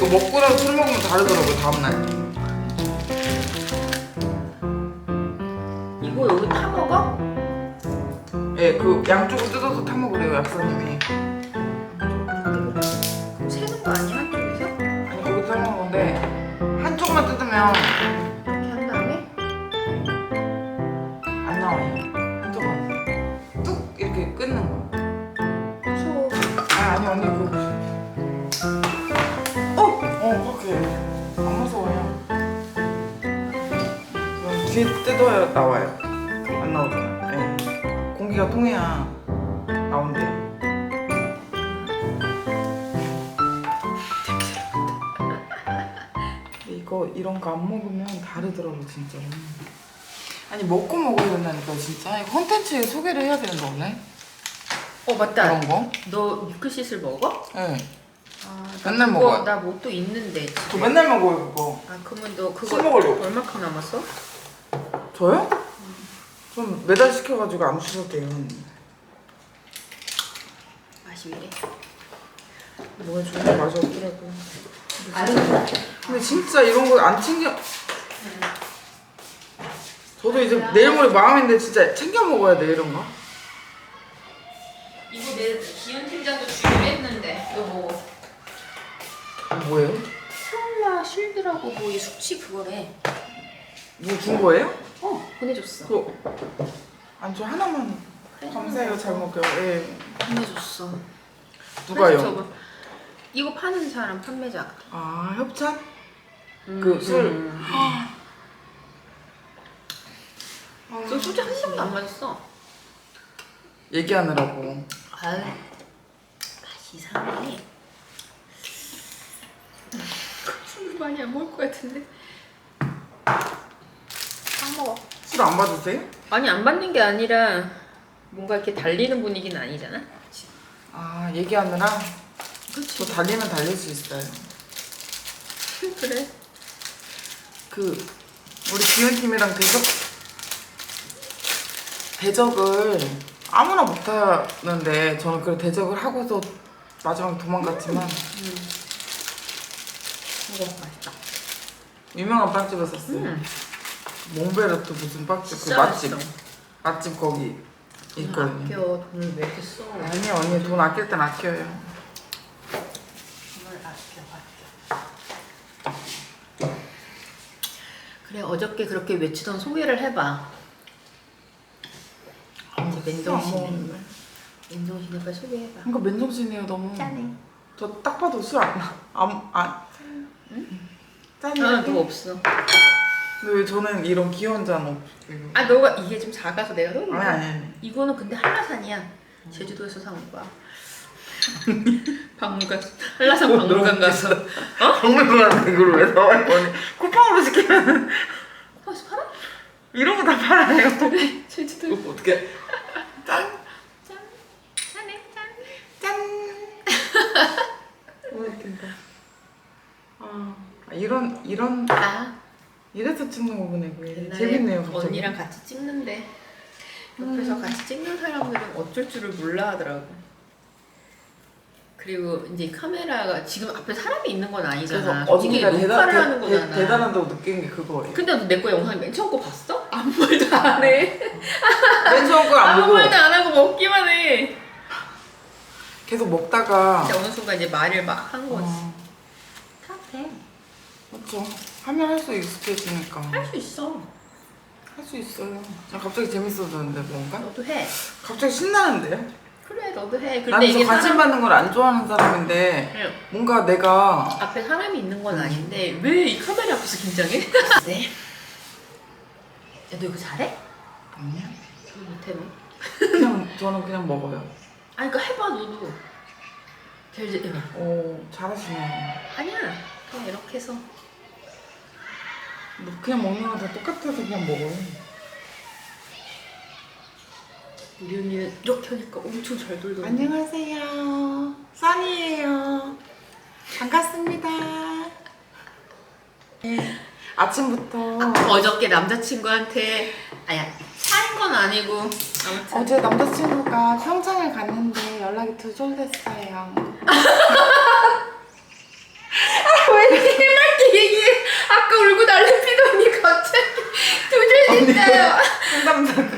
이거 먹고 나서 술 먹으면 다르더라고요 다음날. 이거 여기 타 먹어? 예, 그 양쪽을 뜯어서 타 먹으래요 약사님이. 그럼 새는 거 아니야 한쪽에서? 아니 거기 타 먹는데 한쪽만 뜯으면 뜯어야 나와요. 안 나오잖아요. 예. 공기가 통해야 나온대요. 근데 이거 이런 거 안 먹으면 다르더라고 진짜로. 아니 먹고 먹어야 된다니까 진짜. 이거 콘텐츠에 소개를 해야 되는데 원래 어 맞다. 이런 거. 너 밀크시슬 먹어? 예. 아, 맨날 그거 먹어요. 나뭐 또 있는데. 집에. 저 맨날 먹어요 그거. 아 그러면 너 그거 술 먹으려고. 얼마큼 남았어? 저요? 좀 매달 시켜가지고 안 주셔도 돼요. 맛이 왜 이래? 뭐가 정말 맛이 없더라고요. 아유. 근데 진짜 이런 거 안 챙겨. 저도 이제 내일 모레 마음인데 진짜 챙겨 먹어야 돼 이런 거. 이거 내 기현 팀장도 주기로 했는데 이거 뭐 뭐예요? 콜라 실드라고 뭐 이 숙취 그거래. 뭐 준 거예요? 어 보내줬어. 그저 하나만 감사해요 잘 먹게요. 예. 보내줬어. 누가요? 저거 이거 파는 사람 판매자. 아 협찬? 그 술. 음. 저 소주 한 잔도 안 마셨어. 얘기하느라고. 아유 맛이 이상해. 술 많이 안 먹을 것 같은데. 안 먹어. 술 안 받으세요? 아니 안 받는 게 아니라 뭔가 이렇게 달리는 분위기는 아니잖아. 아 얘기하느라 저 그렇지. 달리면 달릴 수 있어요. 그래. 그 우리 기현 팀이랑 대적 대적을 아무나 못하는데 저는 그 대적을 하고서 마지막 도망갔지만 이거 맛있다. 유명한 빵집에 샀어요. 음. 몽베르트 무슨 빵집 그 진짜 맛집 맛있어. 맛집 거기 있거든요. 아껴 돈을 왜 이렇게 써? 아니 언니 돈 아낄 땐 아껴요. 돈을 아껴 아껴. 그래 어저께 그렇게 외치던 소개를 해봐. 이제 맨정신에 맨정신에 빨리 소개해봐. 그러니까 맨정신이에요 너무. 짠해. 저 딱 봐도 술안안 짠해. 아, 너 없어. 근데 왜 저는 이런 귀여운 잔 없? 아, 너가 이게 좀 작아서 내가 너무. 아니 아니 아니. 이거는 근데 한라산이야. 제주도에서 사온 거야. 박물관 한라산 박물관 가서. 박물관한테 이걸 왜 사와요 언니? 쿠팡으로 시키면 거기서 팔아? 이런 거 다 팔아요. 제주도. 이거 어떻게? 짠. 짠. 짠해 짠. 짠. 너무 웃긴다. 아 이런 이런 아. 이래서 찍는 거구나 이거. 옛날에 재밌네요 갑자기. 언니랑 같이 찍는데 옆에서 같이 찍는 사람들은 어쩔 줄을 몰라 하더라고. 그리고 이제 이 카메라가 지금 앞에 사람이 있는 건 그래서 아니잖아. 솔직히 언니가 녹화를 대단, 하는 대, 거잖아. 대, 대단하다고 느낀 게 그거예요. 근데 너 내 거 영상 맨 처음 거 봤어? 아무 말도 안 해. 맨 처음 걸안 아무 보고 말도 안 하고 먹기만 해. 계속 먹다가 근데 어느 순간 이제 말을 막 한 거지. 어, 다 돼. 맞죠. 하면 할수 익숙해지니까 할 수 있어. 할 수 있어요. 나 갑자기 재밌어졌는데 뭔가? 너도 해. 갑자기 신나는데요? 그래, 너도 해. 근데 나는 저 이게 관심 사람... 받는 걸 안 좋아하는 사람인데 응. 뭔가 내가 앞에 사람이 있는 건 아닌데 왜 이 카메라 앞에서 긴장해? 네. 야, 너 이거 잘해? 아니야. 저 못해 너. 그냥 저는 그냥 먹어요. 아니 그러니까 해봐 너도. 제일 제 해봐. 오 잘하시네. 아니야. 그냥 이렇게 해서. 뭐 그냥 먹는 거다 똑같아서 그냥 먹어요. 우리 언니는 이렇게 하니까 엄청 잘 돌더라고. 안녕하세요. 써니예요. 반갑습니다. 네. 아침부터 어저께 남자친구한테 아야 사인 건 아니고 아무튼 어제 남자친구가 평창을 갔는데 연락이 두절됐어요. 왜 해맑게 얘기해 아까 울고 난리 피더니 갑자기 두줄됐어요 상담자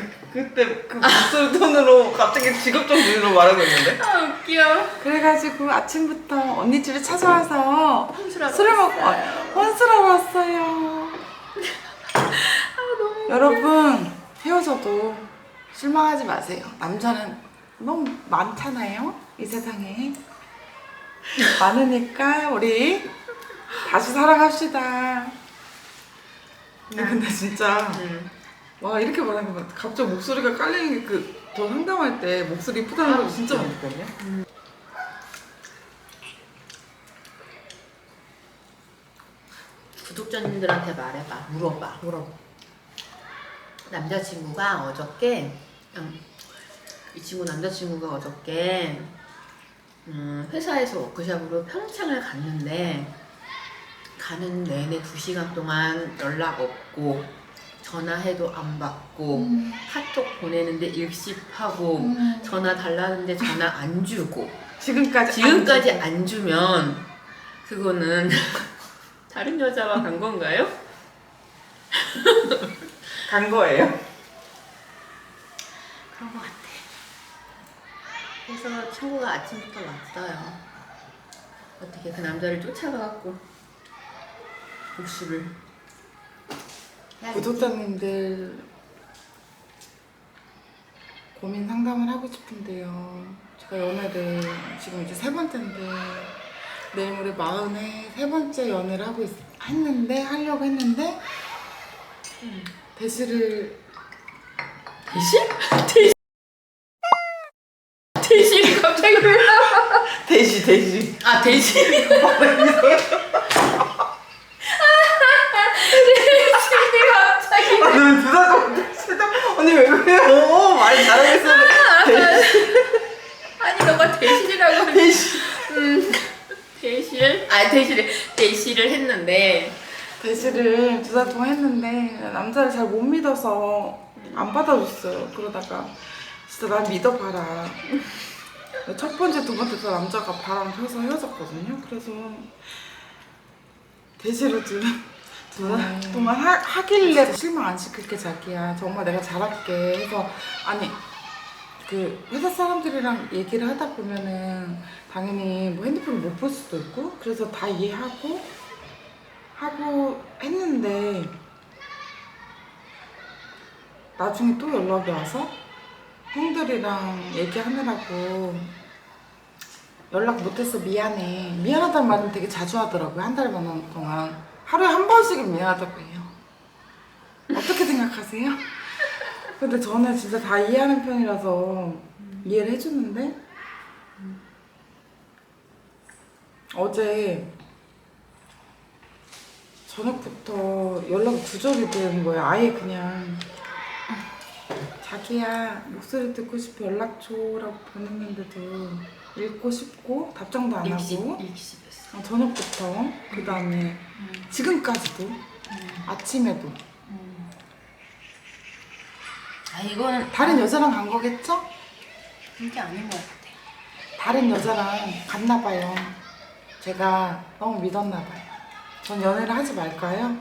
그, 그때 그 목소리 톤으로 갑자기 직업적 눈으로 말하고 있는데? 아 웃겨 그래가지고 아침부터 언니 집에 찾아와서 혼술하러 술을 먹고 왔어요. 혼술하러 왔어요. 아, 여러분 헤어져도 실망하지 마세요. 남자는 너무 많잖아요 이 세상에 많으니까 우리 다시 사랑합시다. 근데, 근데 진짜 음. 와 이렇게 말하는 거 갑자기 목소리가 깔리는 게그저 상담할 때 목소리 이쁘다는 거 진짜 많거든요. 구독자님들한테 말해봐. 물어봐. 뭐라고? 남자친구가 어저께 음, 이 친구 남자친구가 어저께 음, 회사에서 워크숍으로 평창을 갔는데 가는 내내 두 시간 동안 연락 없고 전화해도 안 받고 카톡 보내는데 일십하고 음. 전화 달라는데 전화 안 주고 지금까지 지금까지 안 안 주면 그거는 다른 여자와 간 건가요? 간 거예요. 그런 것 같아. 그래서 친구가 아침부터 왔어요. 어떻게 그 남자를 쫓아가갖고 복수를. 구독자님들 고민 상담을 하고 싶은데요. 제가 연애를 지금 이제 세 번째인데 내일 모레 마흔에 세 번째 연애를 하고 있, 했는데 하려고 했는데 음. 대시를 대신? 대신? 대신이 갑자기 왜 나와? 대시 대시 아 대신 이 대신이 갑자기 아니 두사가 세다 언니 왜 그래요 말 잘하겠어 아니 너가 대신이라고 하니 대시 음 대실? 아 대실을 대실을 했는데 대시를 두 달 동안 했는데 남자를 잘 못 믿어서 안 받아줬어요. 그러다가 진짜 날 믿어봐라. 첫 번째, 두 번째 때 남자가 바람 펴서 헤어졌거든요. 그래서 대시를 두 달 동안 하, 하길래 실망 안 시킬게 자기야. 정말 내가 잘할게. 해서 아니 그 회사 사람들이랑 얘기를 하다 보면은 당연히 뭐 핸드폰을 못 볼 수도 있고 그래서 다 이해하고 하고 했는데 나중에 또 연락이 와서 형들이랑 얘기하느라고 연락 못해서 미안해. 미안하다는 말은 되게 자주 하더라고요. 한 달 반 동안 하루에 한 번씩은 미안하다고 해요 어떻게 생각하세요? 근데 저는 진짜 다 이해하는 편이라서 이해를 해주는데 어제 저녁부터 연락이 두절이 되는 거예요. 아예 그냥 자기야 목소리 듣고 싶어 연락 줘라고 보냈는데도 읽고 싶고 답장도 안 일십 하고 일십했어. 어, 저녁부터 그 다음에 지금까지도 아침에도 아 이거는 다른 여자랑 간 거겠죠? 이게 아닌 것 같아. 다른 여자랑 갔나 봐요. 제가 너무 믿었나 봐요. 전 연애를 하지 말까요?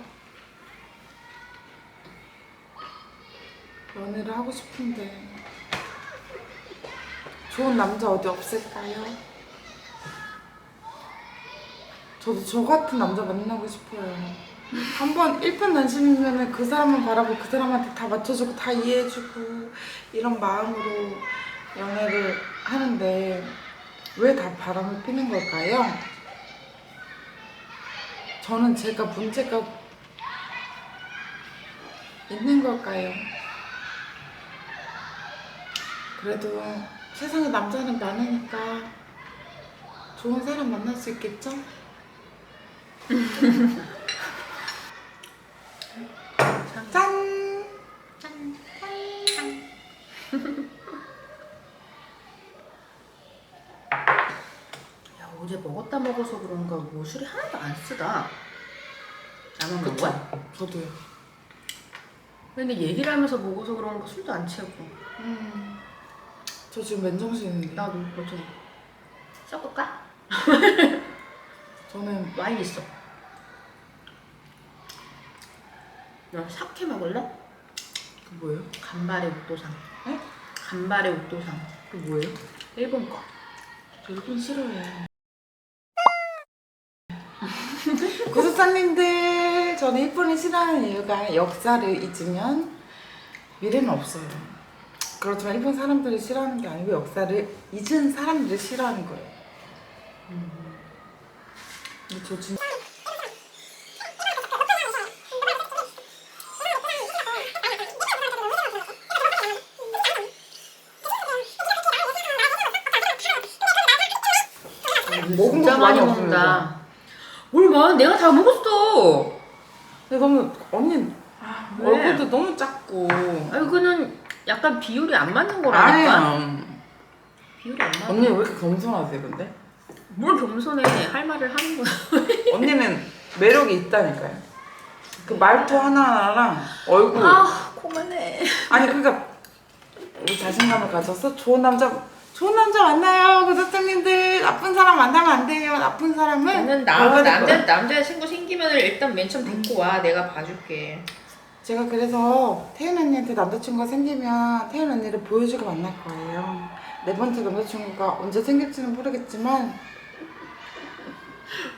연애를 하고 싶은데 좋은 남자 어디 없을까요? 저도 저 같은 남자 만나고 싶어요. 한번 일편단심이면 그 사람만 바라보고 그 사람한테 다 맞춰주고 다 이해해주고 이런 마음으로 연애를 하는데 왜 다 바람을 피는 걸까요? 저는 제가 문제가 있는 걸까요? 그래도 세상에 남자는 많으니까 좋은 사람 만날 수 있겠죠? 짠! 야 어제 먹었다 먹어서 그런가 뭐 술이 하나도 안 쓰다. 나만 먹은 거야? 저도요. 근데 얘기를 하면서 먹어서 그런가 술도 안 취하고. 음. 저 지금 맨정신인데. 나도 뭐좀 섞을까? 저는 와인 있어. 너 사케 먹을래? 그 뭐예요? 간발의 옥도상. 에? 간발의 옥도상. 그 뭐예요? 일본 거. 저 일본 싫어해. 구독자님들, 저는 일본을 싫어하는 이유가 역사를 잊으면 미래는 없어요. 그렇지만 일본 사람들을 싫어하는 게 아니고 역사를 잊은 사람들을 싫어하는 거예요. 근데 저 진짜 먹은 진짜 많이 많이 먹는다. 뭘 봐? 내가 다 먹었어. 근데 너무 언니 아, 왜? 얼굴도 너무 작고 아 이거는 약간 비율이 안 맞는 거라니까. 아니야 비율이 안 맞아. 언니 왜 이렇게 겸손하세요 근데? 뭘 겸손해? 할 말을 하는 거야. 언니는 매력이 있다니까요 그 말투 하나하나랑 얼굴 아 그만해. 아니 그러니까 우리 자신감을 가져서 좋은 남자 좋은 남자 만나요 구독자님들 나쁜 사람 만나면 안 돼요 나쁜 사람은 나는 나 벌받을 남자 거야. 남자 친구 생기면 일단 맨 처음 데리고 와. 내가 봐줄게. 제가 그래서 태윤 언니한테 남자친구가 생기면 태윤 언니를 보여주고 만날 거예요 네 번째 남자친구가 언제 생길지는 모르겠지만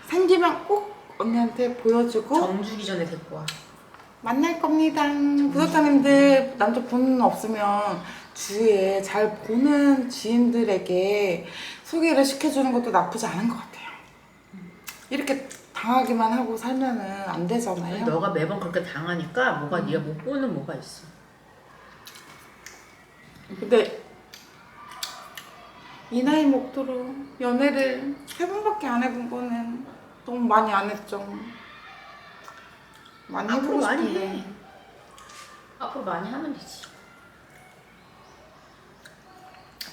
생기면 꼭 언니한테 보여주고 정주기 전에 데리고 와. 만날 겁니다. 구독자님들 남자 보는 없으면 주위에 잘 보는 지인들에게 소개를 시켜주는 것도 나쁘지 않은 것 같아요. 이렇게 당하기만 하고 살면은 안 되잖아요. 너가 매번 그렇게 당하니까 뭐가 음. 네가 못 보는 뭐가 있어. 근데 이 나이 먹도록 연애를 세 번밖에 안 해본 거는 너무 많이 안 했죠. 많이 앞으로 해보고 많이 싶은데 해. 앞으로 많이 하면 되지.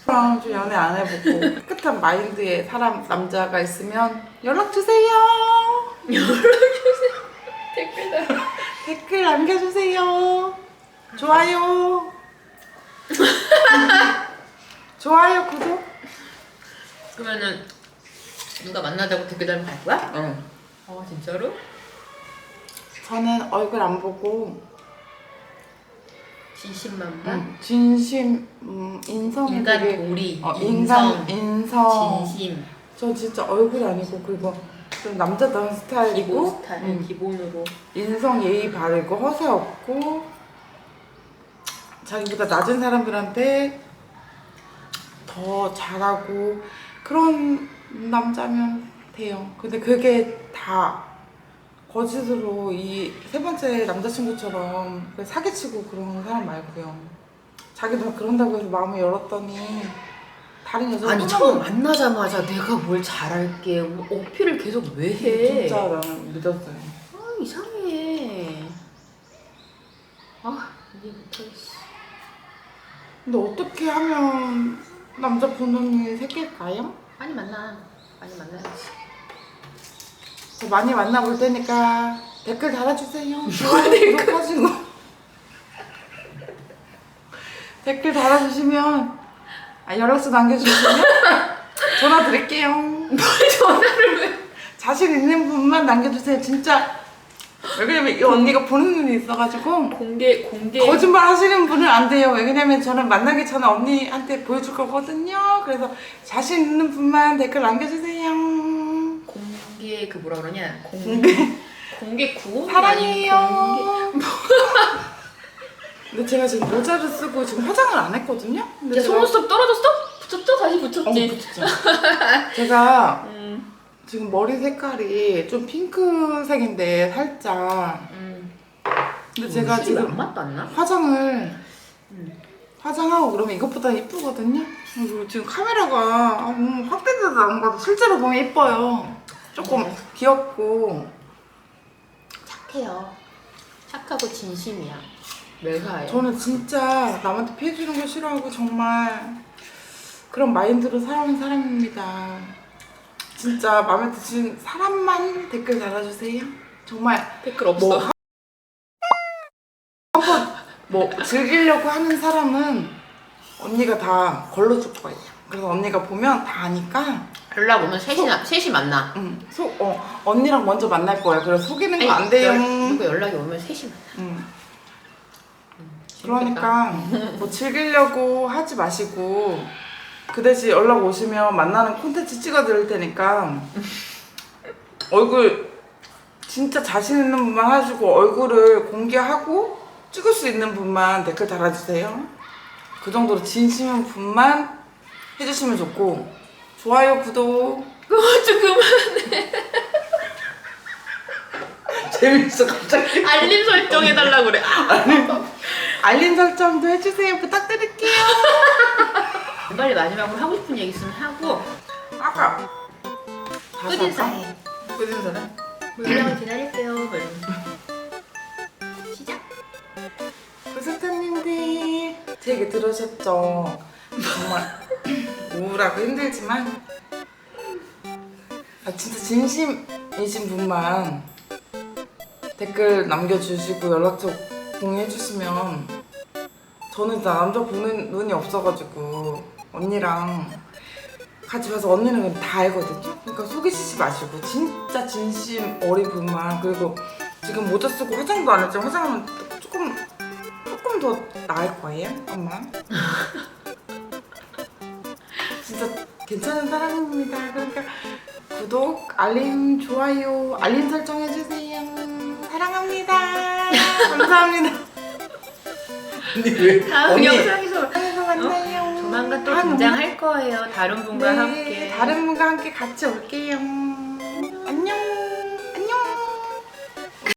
앞으로 좀 연애 안 해보고 깨끗한 마인드의 사람 남자가 있으면 연락 주세요. 댓글 달. 댓글 남겨주세요. 좋아요. 좋아요 구독. 그러면은 누가 만나자고 댓글 달면 갈 거야? 응. 어 진짜로? 저는 얼굴 안 보고 진심만만. 음, 진심 음, 인성이 인간 도리. 어, 인성. 인성. 진심. 저 진짜 얼굴이 아니고 그리고 좀 남자다운 스타일이고 기본 스타일. 음, 기본으로. 인성 예의 바르고 허세 없고 자기보다 낮은 사람들한테 더 잘하고 그런 남자면 돼요. 근데 그게 다 거짓으로 이 세 번째 남자친구처럼 그 사기치고 그런 사람 말고요. 자기도 그런다고 해서 마음을 열었더니 여자 아니 처음 만나자마자 내가 뭘 잘할게 뭐 어필을 계속 왜 해? 진짜 나는 믿었어요. 아 이상해. 아 이해 못하겠어. 근데 어떻게 하면 남자 보는 일 생길까요? 많이 만나. 많이 만나야지. 저 많이 만나볼 테니까 댓글 달아주세요. 좋아요, 구독하시고 댓글 달아주시면 아, 연락처 남겨주시면 전화 드릴게요. 전화를 왜? 자신 있는 분만 남겨주세요. 진짜 왜냐면 이 언니가 보는 눈이 있어가지고 공개 공개. 거짓말 하시는 분은 안 돼요. 왜냐면 저는 만나기 전에 언니한테 보여줄 거거든요. 그래서 자신 있는 분만 댓글 남겨주세요. 공개 그 뭐라 그러냐 공개 공개 구호 사랑해요. 근데 제가 지금 모자를 쓰고 지금 화장을 안 했거든요. 근데 야 속눈썹 떨어졌어? 붙였어? 다시 붙였지. 붙였죠. 제가 음, 지금 머리 색깔이 좀 핑크색인데 살짝. 음. 근데 제가 안 지금 나? 화장을 음. 화장하고 그러면 이것보다 이쁘거든요. 그리고 지금 카메라가 아, 너무 확대돼서 나온 것 같아. 실제로 보면 이뻐요. 조금 네. 귀엽고 착해요. 착하고 진심이야. 매사해. 저는 진짜 남한테 피해 주는 거 싫어하고 정말 그런 마인드로 살아온 사람입니다. 진짜 마음에 드시는 사람만 댓글 달아주세요. 정말 댓글 없어. 뭐한번 뭐 즐기려고 하는 사람은 언니가 다 걸러줄 거예요. 그래서 언니가 보면 다 아니까 연락 오면 셋이 나, 셋이 만나. 음, 소, 어, 언니랑 먼저 만날 거예요. 그래서 속이는 거 안 돼요. 누구 연락이 오면 셋이 만나. 음. 그러니까 뭐 즐기려고 하지 마시고 그 대신 연락 오시면 만나는 콘텐츠 찍어드릴 테니까 얼굴 진짜 자신 있는 분만 하시고 얼굴을 공개하고 찍을 수 있는 분만 댓글 달아주세요. 그 정도로 진심인 분만 해주시면 좋고 좋아요 구독 조금 재밌어 갑자기 알림 설정 해달라고 그래. 알림 설정도 해주세요 부탁드릴게요. 빨리 마지막으로 하고 싶은 얘기 있으면 하고 아까 끝인사해. 끝인사네. 연락을 기다릴게요. 뭐 이러면서. 시작. 구스타님들 제 얘기 들으셨죠? 정말 우울하고 힘들지만 아, 진짜 진심이신 분만 댓글 남겨주시고 연락처 공유해주시면 저는 남자 보는 눈이 없어가지고 언니랑 같이 봐서 언니는 다 알거든요. 그러니까 속이시지 마시고 진짜 진심 어린 분만 그리고 지금 모자 쓰고 화장도 안 했지만 화장하면 조금 조금 더 나을 거예요, 엄마. 진짜 괜찮은 사람입니다. 그러니까 구독, 알림, 좋아요, 알림 설정 해주세요. 사랑합니다. 감사합니다. 언니 왜? 다음 언니, 영상에서 다음에서 만나요. 조만간 또 아, 너무 등장할 거예요. 다른 분과 네, 함께. 다른 분과 함께 같이 올게요.